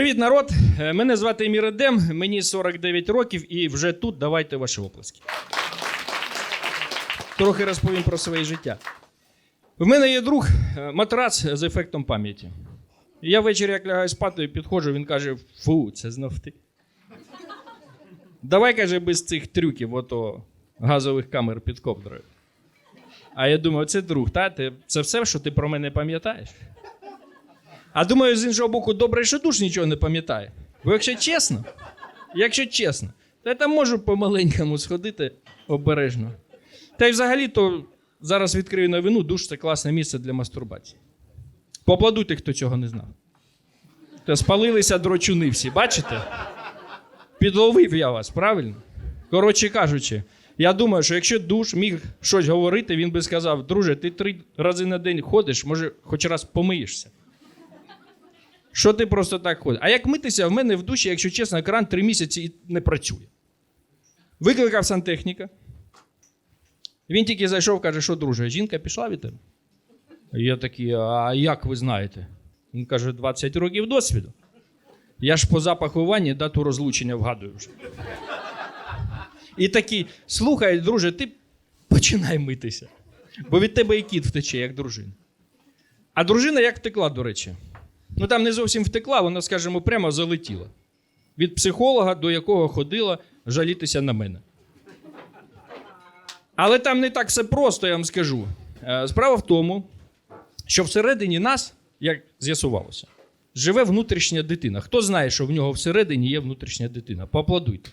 Привіт, народ! Е, Мене звати Емір Едем, мені 49 років і вже тут давайте ваші оплески. Трохи розповім про своє життя. В мене є друг е, матрац з ефектом пам'яті. Я ввечері, як лягаю спати, підходжу, він каже: фу, це знов ти. Давай, каже, без цих трюків, ото газових камер під ковдрою. А я думаю, це друг, та? Це все, що ти про мене пам'ятаєш? А думаю, з іншого боку, добре, що душ нічого не пам'ятає. Бо якщо чесно, якщо чесно, то я там можу по-маленькому сходити обережно. Та й взагалі, то зараз відкрию новину, душ це класне місце для мастурбації. Поаплодуйте, хто цього не знав. Та спалилися дрочуни всі, бачите? Підловив я вас, правильно? Коротше кажучи, я думаю, що якщо душ міг щось говорити, він би сказав: друже, ти три рази на день ходиш, може, хоч раз помиєшся. Що ти просто так ходиш? А як митися, в мене в душі, якщо чесно, кран три місяці і не працює. Викликав сантехніка. Він тільки зайшов, каже, що друже, жінка пішла від тебе. Я такий, а як ви знаєте? Він каже, 20 років досвіду. Я ж по запаху ванні дату розлучення вгадую вже. І такий, слухай, друже, ти починай митися. Бо від тебе і кіт втече, як дружина. А дружина як втекла, до речі. Ну там не зовсім втекла, вона, скажімо, прямо залетіла. Від психолога, до якого ходила жалітися на мене. Але там не так все просто, я вам скажу. Е, Справа в тому, що всередині нас, як з'ясувалося, живе внутрішня дитина. Хто знає, що в нього всередині є внутрішня дитина? Поаплодуйте.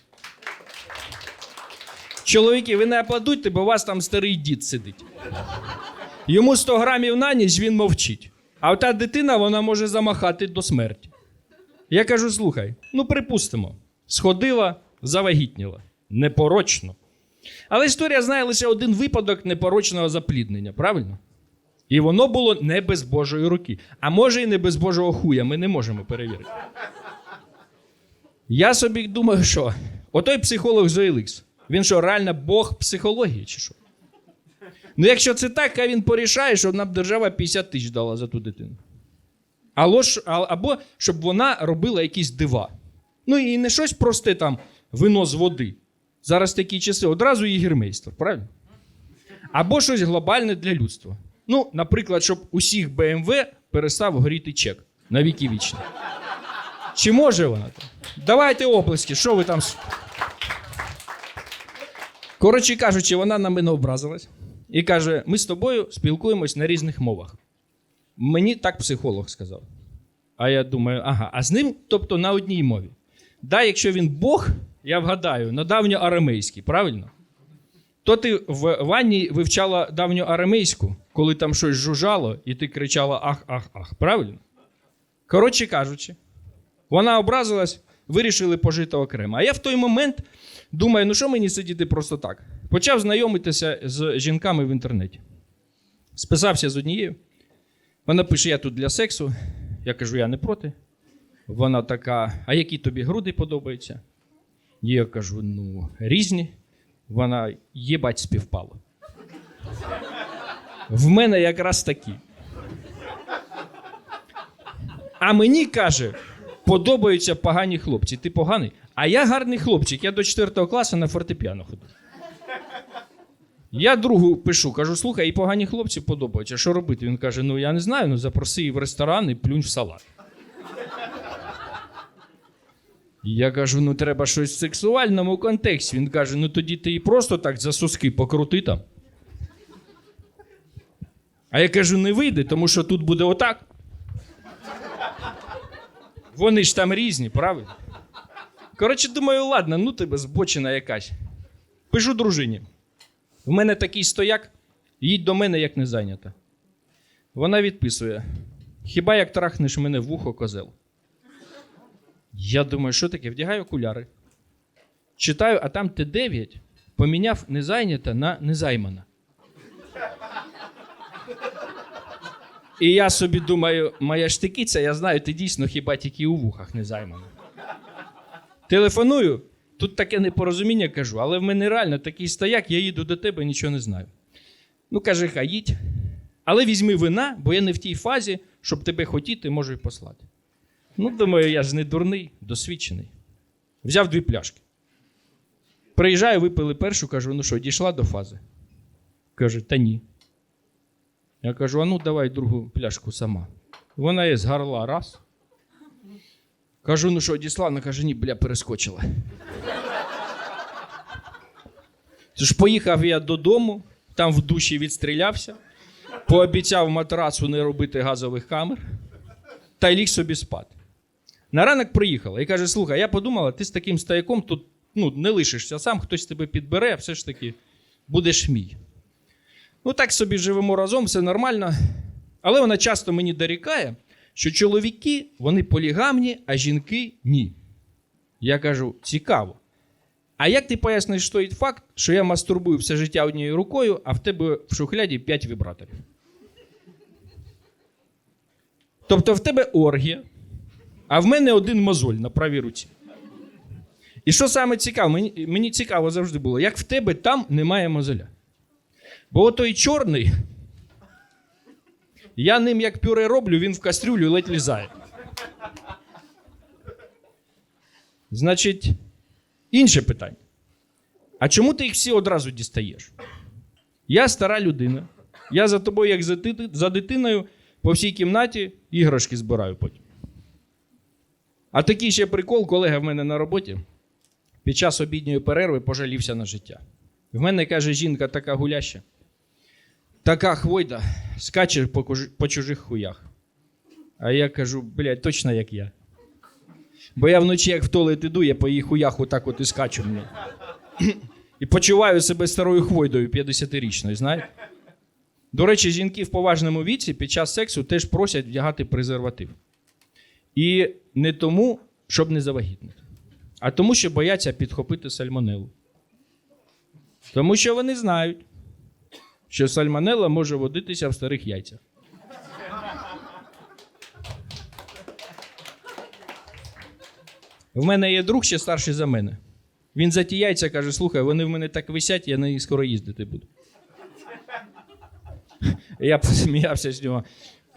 Чоловіки, ви не аплодуйте, бо у вас там старий дід сидить. Йому 100 грамів на ніч він мовчить. А та дитина вона може замахати до смерті. Я кажу: слухай, ну припустимо, сходила, завагітніла. Непорочно. Але історія знає лише один випадок непорочного запліднення, правильно? І воно було не без Божої руки. А може, і не без Божого хуя, ми не можемо перевірити. Я собі думаю, що отой психолог Зоїликс, він що, реально Бог психології, чи що? Ну, якщо це так, хай він порішає, щоб нам держава 50 тисяч дала за ту дитину. Або, або щоб вона робила якісь дива. Ну і не щось просте там вино з води. Зараз такі часи, одразу єгермейстер, правильно? Або щось глобальне для людства. Ну, наприклад, щоб усіх BMW перестав горіти чек на віки вічні. Чи може вона так? Давайте оплески, що ви там. Коротше кажучи, вона на мене образилась і каже: ми з тобою спілкуємось на різних мовах. Мені так психолог сказав. А я думаю, ага, а з ним, тобто на одній мові. Да, якщо він Бог, я вгадаю, на давньоарамейській, правильно? То ти в ванні вивчала давньоарамейську, коли там щось жужжало, і ти кричала ах, ах, ах. Правильно? Коротше кажучи, вона образилась, вирішили пожити окремо. А я в той момент думаю, ну що мені сидіти просто так? Почав знайомитися з жінками в інтернеті. Списався з однією. Вона пише: я тут для сексу. Я кажу, я не проти. Вона така, а які тобі груди подобаються? Я кажу, ну, різні. Вона єбать співпало. В мене якраз такі. А мені каже, подобаються погані хлопці. Ти поганий? А я гарний хлопчик. Я до 4 класу на фортепіано ходив. Я другу пишу, кажу: слухай, і погані хлопці подобаються. Що робити? Він каже: ну я не знаю, ну запроси її в ресторан і плюнь в салат. Я кажу: ну треба щось в сексуальному контексті. Він каже: ну тоді ти і просто так за соски покрути там. А я кажу, не вийде, тому що тут буде отак. Вони ж там різні, правильно? Коротше, думаю, ладно, ну тебе збочина якась. Пишу дружині. У мене такий стояк, їдь до мене, як не зайнята. Вона відписує: Хіба як трахнеш мене в вухо козел? Я думаю, що таке? Вдягаю окуляри. Читаю, а там Т9 поміняв незайнята на незаймана. І я собі думаю, моя штикиця, я знаю, ти дійсно хіба тільки у вухах не займана. Телефоную, тут таке непорозуміння кажу, але в мене реально такий стояк, я їду до тебе, нічого не знаю. Ну, каже, хай їдь. Але візьми вина, бо я не в тій фазі, щоб тебе хотіти, можу й послати. Ну, думаю, я ж не дурний, досвідчений. Взяв дві пляшки. Приїжджаю, випили першу, кажу, ну що, дійшла до фази? Каже, та ні. Я кажу, а ну давай другу пляшку сама. Вона є з горла раз. Кажу, ну що, дійшла? Вона каже, ні, бля, перескочила. Тож поїхав я додому, там в душі відстрілявся, пообіцяв матрацу не робити газових камер та ліг собі спати. На ранок приїхала і каже: слухай, я подумала, ти з таким стояком тут ну, не лишишся сам, хтось тебе підбере, а все ж таки будеш мій. Ну, так собі живемо разом, все нормально. Але вона часто мені дорікає, що чоловіки вони полігамні, а жінки ні. Я кажу: цікаво. А як ти поясниш той факт, що я мастурбую все життя однією рукою, а в тебе в шухляді 5 вібраторів? Тобто в тебе оргія, а в мене один мозоль на правій руці. І що саме цікаво, мені, мені цікаво завжди було, як в тебе там немає мозоля. Бо отой чорний, я ним як пюре роблю, він в кастрюлю ледь лізає. Значить, інше питання. А чому ти їх всі одразу дістаєш? Я стара людина. Я за тобою, як за, дитиною, по всій кімнаті іграшки збираю потім. А такий ще прикол, колега в мене на роботі під час обідньої перерви пожалівся на життя. В мене каже, жінка така гуляща, така хвойда, скаче по, куж- по чужих хуях. А я кажу, блядь, точно як я. Бо я вночі, як в туалет іду, я по її хуях отак от і скачу. Мені. І почуваю себе старою хвойдою 50-річною, знаєте? До речі, жінки в поважному віці під час сексу теж просять вдягати презерватив. І не тому, щоб не завагітнити, а тому, що бояться підхопити сальмонелу. Тому що вони знають, що сальмонела може водитися в старих яйцях. В мене є друг ще старший за мене. Він за ті яйця каже: слухай, вони в мене так висять, я на них скоро їздити буду. Я посміявся з нього.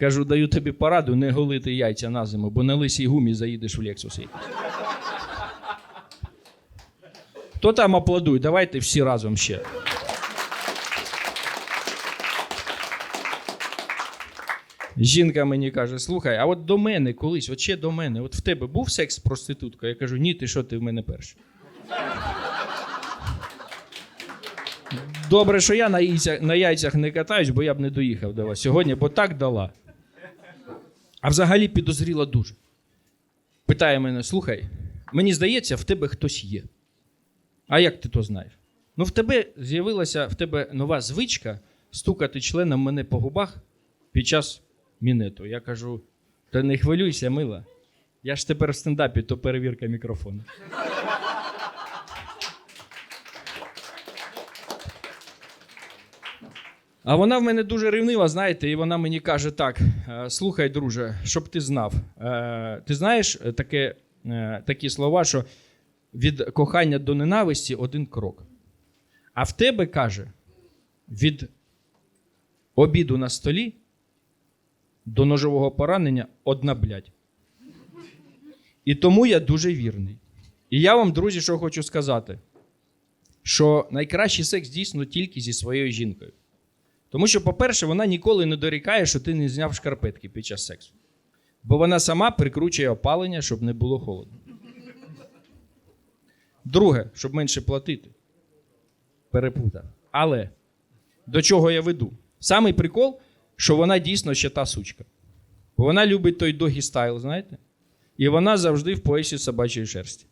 Кажу, даю тобі пораду не голити яйця на зиму, бо на лисій гумі заїдеш в Лексус. Хто там аплодує? Давайте всі разом ще. Жінка мені каже: слухай, а от до мене колись, от ще до мене, от в тебе був секс з проституткою? Я кажу, ні, ти що ти в мене перший. Добре, що я на яйцях, на яйцях не катаюсь, бо я б не доїхав до вас сьогодні, бо так дала. А взагалі підозріла дуже. Питає мене: слухай, мені здається, в тебе хтось є. А як ти то знаєш? Ну, в тебе з'явилася в тебе нова звичка стукати членом мене по губах під час мінету. Я кажу: та не хвилюйся, мила. Я ж тепер в стендапі, то перевірка мікрофону. А вона в мене дуже ревнива, знаєте, і вона мені каже: так: е, слухай, друже, щоб ти знав. е, Ти знаєш е, таке, такі слова, що від кохання до ненависті один крок. А в тебе каже, від обіду на столі до ножового поранення одна блядь. І тому я дуже вірний. І я вам, друзі, що хочу сказати: що найкращий секс дійсно тільки зі своєю жінкою. Тому що, по-перше, вона ніколи не дорікає, що ти не зняв шкарпетки під час сексу. Бо вона сама прикручує опалення, щоб не було холодно. Друге, щоб менше платити. Перепутав. Але до чого я веду? Самий прикол, що вона дійсно ще та сучка. Бо вона любить той догі стайл, знаєте? І вона завжди в поясі собачої шерсті.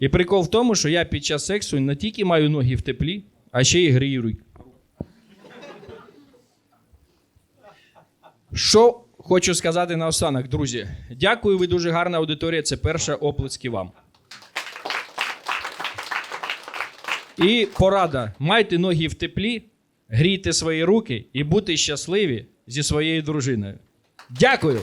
І прикол в тому, що я під час сексу не тільки маю ноги в теплі, а ще й грію руки. Що хочу сказати наостанок, друзі. Дякую, ви дуже гарна аудиторія. Це перша оплески вам. І порада: майте ноги в теплі, грійте свої руки і бути щасливі зі своєю дружиною. Дякую!